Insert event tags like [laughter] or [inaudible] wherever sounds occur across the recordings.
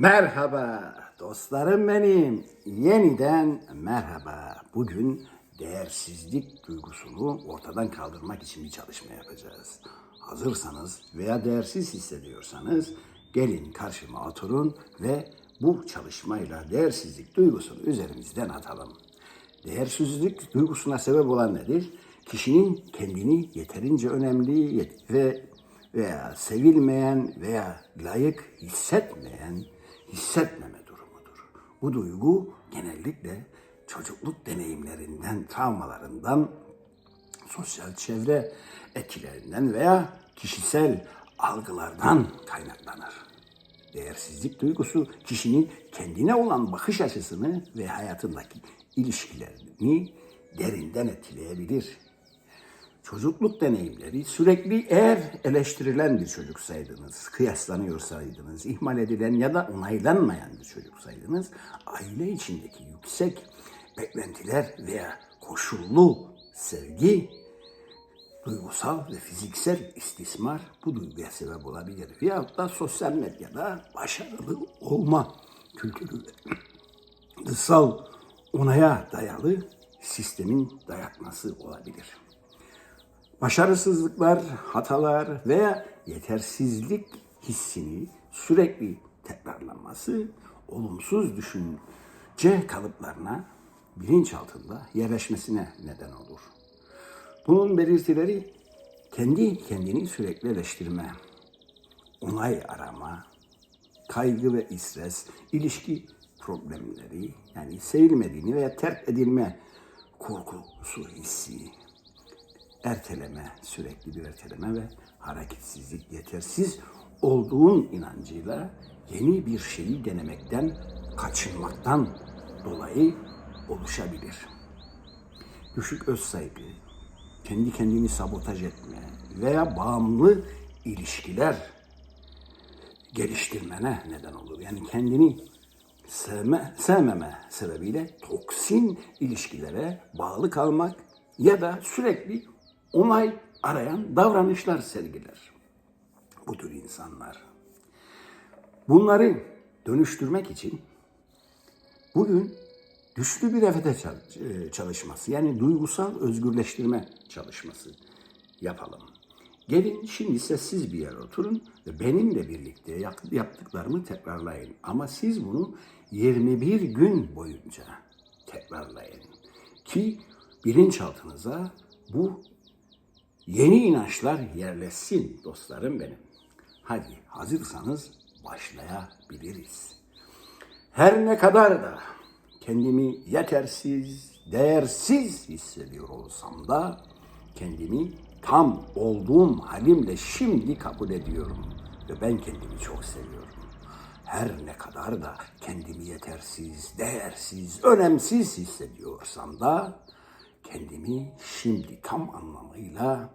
Merhaba dostlarım benim. Yeniden merhaba. Bugün değersizlik duygusunu ortadan kaldırmak için bir çalışma yapacağız. Hazırsanız veya değersiz hissediyorsanız gelin karşıma oturun ve bu çalışmayla değersizlik duygusunu üzerimizden atalım. Değersizlik duygusuna sebep olan nedir? Kişinin kendini yeterince önemli ve veya sevilmeyen veya layık hissetmeyen hissetmeme durumudur. Bu duygu genellikle çocukluk deneyimlerinden, travmalarından, sosyal çevre etkilerinden veya kişisel algılardan kaynaklanır. Değersizlik duygusu kişinin kendine olan bakış açısını ve hayatındaki ilişkilerini derinden etkileyebilir. Çocukluk deneyimleri sürekli eğer eleştirilen bir çocuksaydınız, kıyaslanıyorsaydınız, ihmal edilen ya da onaylanmayan bir çocuksaydınız, aile içindeki yüksek beklentiler veya koşullu sevgi, duygusal ve fiziksel istismar bu duyguya sebep olabilir. Veyahut da sosyal medyada başarılı olma kültürü [clears throat] dışsal onaya dayalı sistemin dayatması olabilir. Başarısızlıklar, hatalar veya yetersizlik hissini sürekli tekrarlanması olumsuz düşünce kalıplarına bilinçaltında yerleşmesine neden olur. Bunun belirtileri kendi kendini sürekli eleştirme, onay arama, kaygı ve stres, ilişki problemleri, yani sevilmediğini veya terk edilme korkusu hissi, erteleme, sürekli bir erteleme ve hareketsizlik, yetersiz olduğun inancıyla yeni bir şeyi denemekten, kaçınmaktan dolayı oluşabilir. Düşük öz saygı, kendi kendini sabotaj etme veya bağımlı ilişkiler geliştirmene neden olur. Yani kendini sevme, sevmeme sebebiyle toksin ilişkilere bağlı kalmak ya da sürekli onay arayan davranışlar sergiler. Bu tür insanlar. Bunları dönüştürmek için bugün güçlü bir EFT e, çalışması yani duygusal özgürleştirme çalışması yapalım. Gelin şimdi sessiz bir yere oturun ve benimle birlikte yap- yaptıklarımı tekrarlayın. Ama siz bunu 21 gün boyunca tekrarlayın. Ki bilinçaltınıza bu yeni inançlar yerleşsin dostlarım benim. Hadi hazırsanız başlayabiliriz. Her ne kadar da kendimi yetersiz, değersiz hissediyor olsam da kendimi tam olduğum halimle şimdi kabul ediyorum ve ben kendimi çok seviyorum. Her ne kadar da kendimi yetersiz, değersiz, önemsiz hissediyorsam da kendimi şimdi tam anlamıyla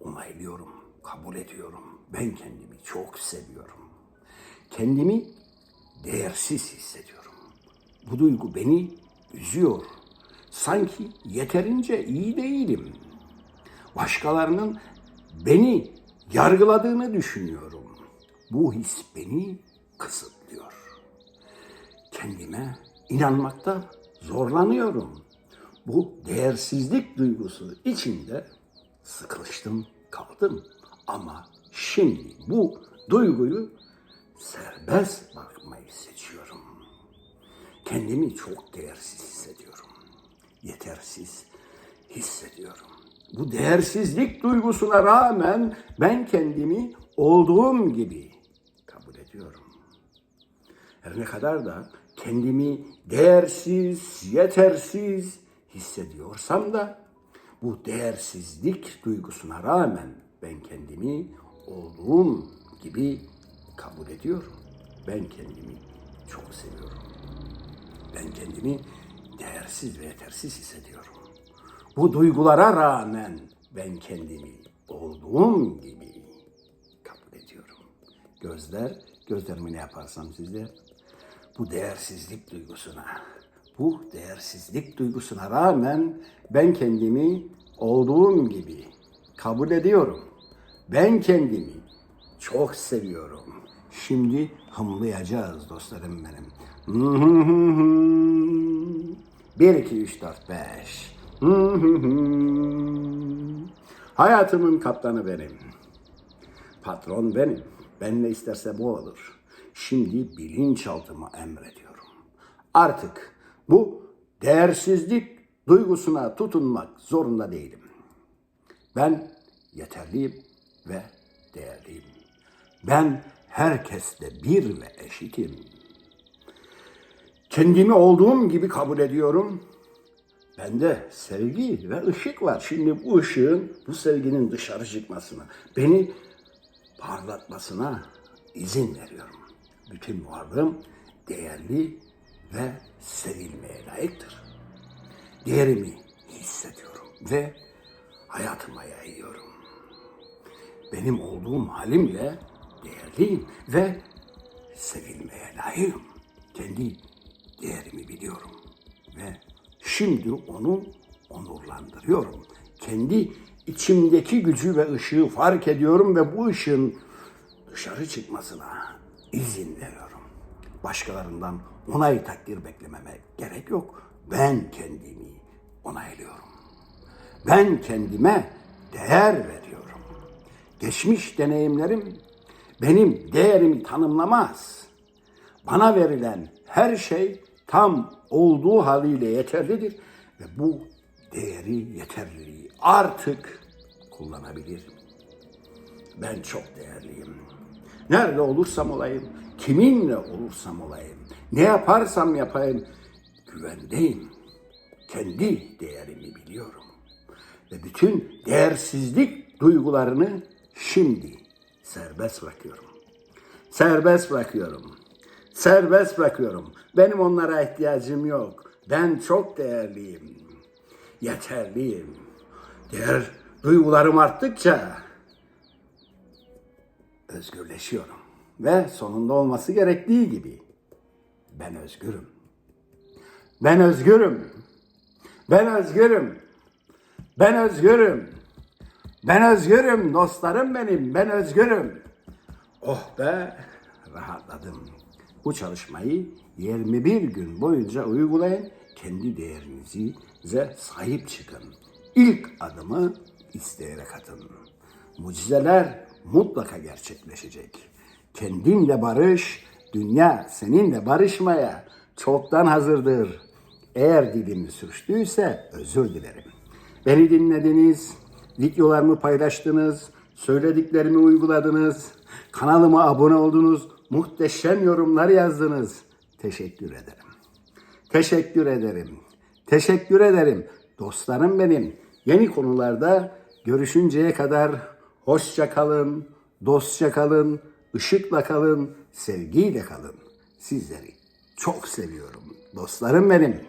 onaylıyorum, kabul ediyorum. Ben kendimi çok seviyorum. Kendimi değersiz hissediyorum. Bu duygu beni üzüyor. Sanki yeterince iyi değilim. Başkalarının beni yargıladığını düşünüyorum. Bu his beni kısıtlıyor. Kendime inanmakta zorlanıyorum. Bu değersizlik duygusu içinde sıkıştım, kaldım. Ama şimdi bu duyguyu serbest bırakmayı seçiyorum. Kendimi çok değersiz hissediyorum. Yetersiz hissediyorum. Bu değersizlik duygusuna rağmen ben kendimi olduğum gibi kabul ediyorum. Her ne kadar da kendimi değersiz, yetersiz hissediyorsam da bu değersizlik duygusuna rağmen ben kendimi olduğum gibi kabul ediyorum. Ben kendimi çok seviyorum. Ben kendimi değersiz ve yetersiz hissediyorum. Bu duygulara rağmen ben kendimi olduğum gibi kabul ediyorum. Gözler, gözlerimi ne yaparsam sizler bu değersizlik duygusuna, bu değersizlik duygusuna rağmen ben kendimi olduğum gibi kabul ediyorum. Ben kendimi çok seviyorum. Şimdi hımlayacağız dostlarım benim. 1, 2, 3, 4, 5. Hayatımın kaptanı benim. Patron benim. Ben ne isterse bu olur. Şimdi bilinçaltıma emrediyorum. Artık bu değersizlik duygusuna tutunmak zorunda değilim. Ben yeterliyim ve değerliyim. Ben herkesle bir ve eşitim. Kendimi olduğum gibi kabul ediyorum. Bende sevgi ve ışık var. Şimdi bu ışığın, bu sevginin dışarı çıkmasına, beni parlatmasına izin veriyorum. Bütün varlığım değerli ve sevilmeye layıktır. Değerimi hissediyorum ve hayatıma yayıyorum. Benim olduğum halimle değerliyim ve sevilmeye layığım. Kendi değerimi biliyorum ve şimdi onu onurlandırıyorum. Kendi içimdeki gücü ve ışığı fark ediyorum ve bu ışığın dışarı çıkmasına izin veriyorum. Başkalarından onay takdir beklememe gerek yok. Ben kendimi onaylıyorum. Ben kendime değer veriyorum. Geçmiş deneyimlerim benim değerimi tanımlamaz. Bana verilen her şey tam olduğu haliyle yeterlidir ve bu değeri, yeterliliği artık kullanabilirim. Ben çok değerliyim. Nerede olursam olayım, kiminle olursam olayım, ne yaparsam yapayım güvendeyim. Kendi değerimi biliyorum. Ve bütün değersizlik duygularını şimdi serbest bırakıyorum. Serbest bırakıyorum. Serbest bırakıyorum. Benim onlara ihtiyacım yok. Ben çok değerliyim. Yeterliyim. Değer duygularım arttıkça özgürleşiyorum. Ve sonunda olması gerektiği gibi ben özgürüm. Ben özgürüm. Ben özgürüm. Ben özgürüm. Ben özgürüm dostlarım benim. Ben özgürüm. Oh be rahatladım. Bu çalışmayı 21 gün boyunca uygulayın. Kendi değerinize sahip çıkın. İlk adımı isteyerek atın. Mucizeler mutlaka gerçekleşecek. Kendinle barış, dünya seninle barışmaya çoktan hazırdır. Eğer dilim sürçtüyse özür dilerim. Beni dinlediniz, videolarımı paylaştınız, söylediklerimi uyguladınız, kanalıma abone oldunuz, muhteşem yorumlar yazdınız. Teşekkür ederim. Teşekkür ederim. Teşekkür ederim. Dostlarım benim. Yeni konularda görüşünceye kadar hoşça kalın, dostça kalın, ışıkla kalın, sevgiyle kalın. Sizleri çok seviyorum. Dostlarım benim.